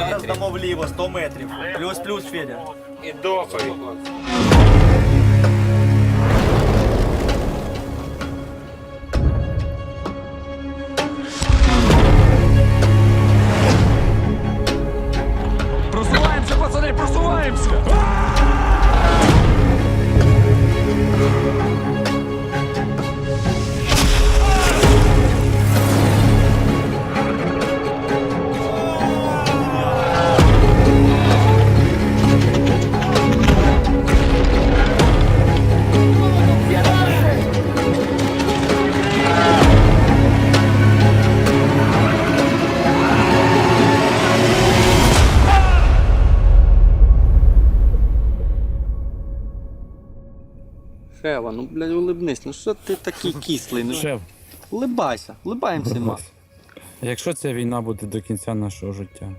зараз дамо вліво, 100 метрів. Плюс-плюс, Федя. І дохай. Просуваемся, пацаны, просуваемся! Шева, ну блядь, улибнись, ну що ти такий кислий? Ну, Шеф, улибайся, улибаємося, ма. якщо ця війна буде до кінця нашого життя,